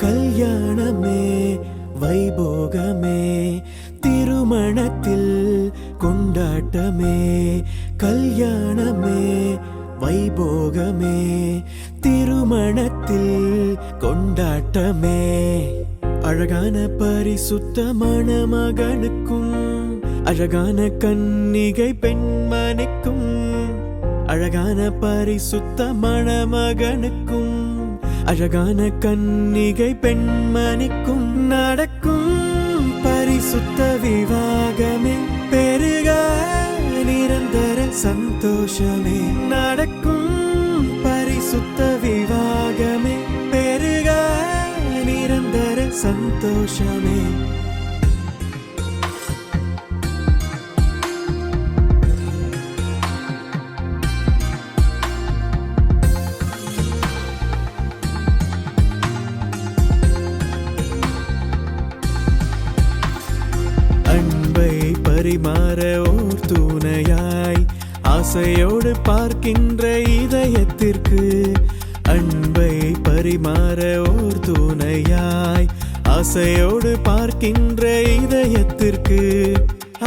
கல்யாணமே வைபோகமே திருமணத்தில் கொண்டாட்டமே கல்யாணமே வைபோகமே திருமணத்தில் கொண்டாட்டமே. அழகான பரிசுத்தமான மகனுக்கும் அழகான கன்னிகை பெண்மணிக்கும் அழகான பரிசுத்தமான மகனுக்கும் அழகான கன்னிகை பெண்மணிக்கும் நடக்கும் பரிசுத்த விவாகமே. பெருக நிரந்தர சந்தோஷமே. நடக்கும் பரிசுத்த விவாகமே. பெருக நிரந்தர சந்தோஷமே. மாற ஓர் துணையாய் ஆசையோடு பார்க்கின்ற இதயத்திற்கு அன்பை பரிமாற ஓர் துணையாய் ஆசையோடு பார்க்கின்ற இதயத்திற்கு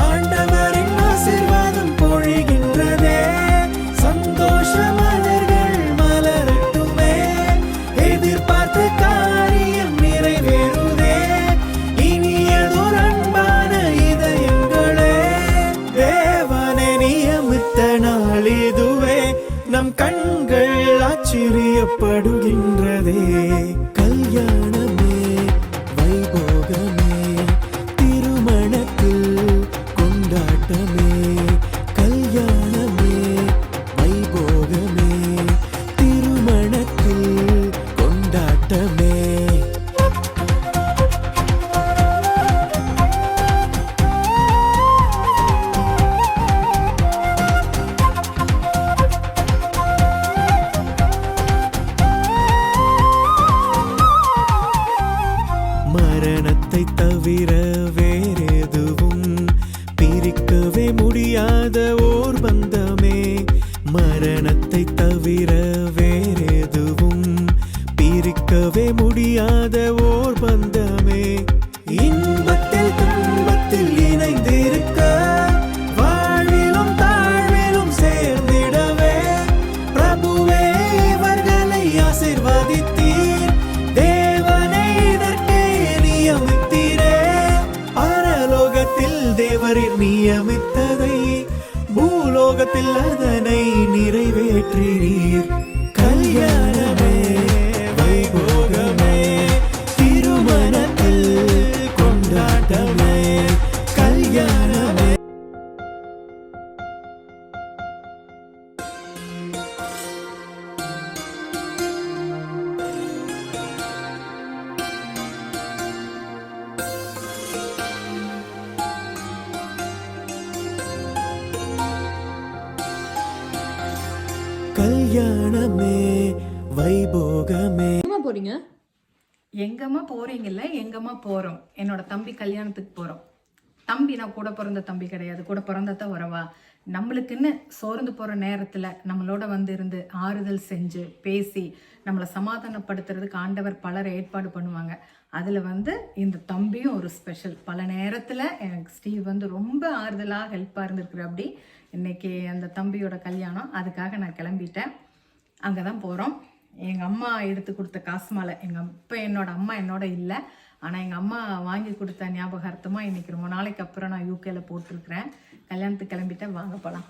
ஆண்டவரின் இதுவே நம் கண்கள் ஆச்சரியப்படுகின்றதே. கல்யாணம் முடியாத ஓர் பந்தமே மரணத்தை தவிர வேறெதுவும் பிரிக்கவே முடியாத ஓர் பந்தமே. இன்பத்தில் துன்பத்தில் இணைந்திருக்க தேவரின் நியமித்ததை பூலோகத்தில் அதனை நிறைவேற்றினீர் கல்யாணமே வைபோகமே. எங்கம்மா போறீங்க? எங்கம்மா போறீங்கல்ல எங்கம்மா போறோம். என்னோட தம்பி கல்யாணத்துக்கு போறோம். தம்பி நான் கூட பிறந்த தம்பி கிடையாது கூட பிறந்ததான் வரவா? நம்மளுக்குன்னு சோர்ந்து போற நேரத்துல நம்மளோட வந்து இருந்து ஆறுதல் செஞ்சு பேசி நம்மளை சமாதானப்படுத்துறதுக்கு ஆண்டவர் பலர் ஏற்பாடு பண்ணுவாங்க. அதுல வந்து இந்த தம்பியும் ஒரு ஸ்பெஷல் பல நேரத்துல எனக்கு ஸ்டீவ் வந்து ரொம்ப ஆறுதலா ஹெல்ப்பா இருந்திருக்கிற அப்படி இன்னைக்கு அந்த தம்பியோட கல்யாணம். அதுக்காக நான் கிளம்பிட்டேன். அங்கே தான் போகிறோம் எங்கள் அம்மா எடுத்து கொடுத்த காசு மாலை எங்கள் இப்போ என்னோடய அம்மா என்னோட இல்லை. ஆனால் எங்கள் அம்மா வாங்கி கொடுத்த ஞாபகார்த்தமாக இன்னைக்கு ரொம்ப நாளைக்கு அப்புறம் நான் யூகேல போட்டிருக்கிறேன். கல்யாணத்துக்கு கிளம்பிட்டேன். வாங்க போகலாம்